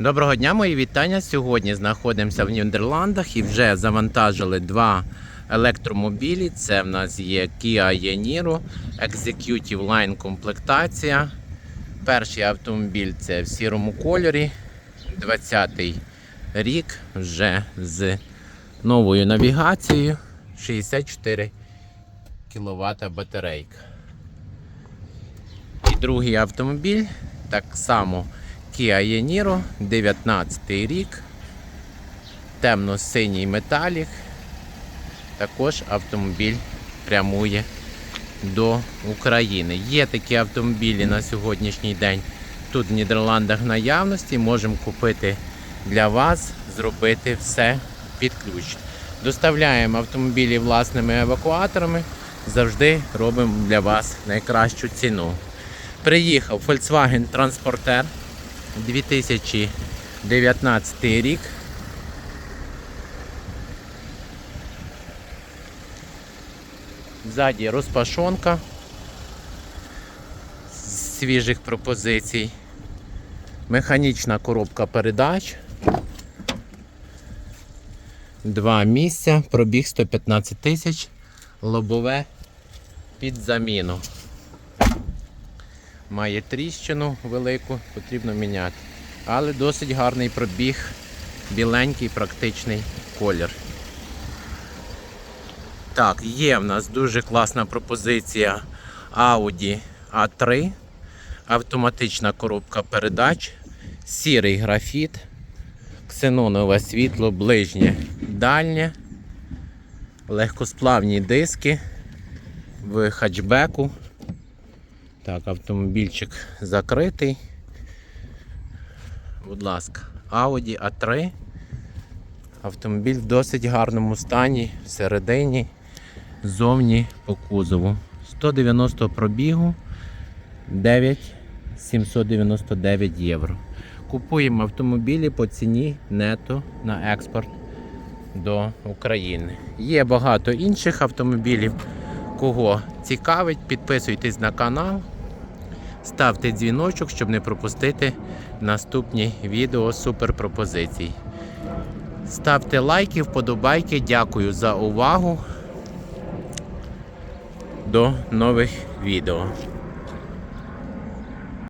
Доброго дня, мої вітання. Сьогодні знаходимося в Нідерландах і вже завантажили два електромобілі. Це в нас є Kia Yaniro, Executive Line комплектація. Перший автомобіль це в сірому кольорі. 20-й рік вже з новою навігацією. 64 кВт батарейка. І другий автомобіль так само Kia Yaniro, 19 рік, темно-синій металік. Також автомобіль прямує до України. Є такі автомобілі на сьогоднішній день тут в Нідерландах наявності. Можемо купити для вас, зробити все під ключ. Доставляємо автомобілі власними евакуаторами. Завжди робимо для вас найкращу ціну. Приїхав Volkswagen Transporter 2019 рік. Ззаді розпашонка з свіжих пропозицій. Механічна коробка передач. Два місця, пробіг 115 тисяч, лобове під заміну. Має тріщину велику, потрібно міняти. Але досить гарний пробіг, біленький практичний колір. Так, є в нас дуже класна пропозиція Audi A3, автоматична коробка передач, сірий графіт, ксенонове світло, ближнє, дальнє, легкосплавні диски в хатчбеку. Так, автомобільчик закритий. Будь ласка, Audi A3. Автомобіль в досить гарному стані, всередині, зовні по кузову. 190 пробігу, 9,799 євро. Купуємо автомобілі по ціні нето на експорт до України. Є багато інших автомобілів. Кого цікавить, підписуйтесь на канал, ставте дзвіночок, щоб не пропустити наступні відео суперпропозицій. Ставте лайки, вподобайки. Дякую за увагу. До нових відео.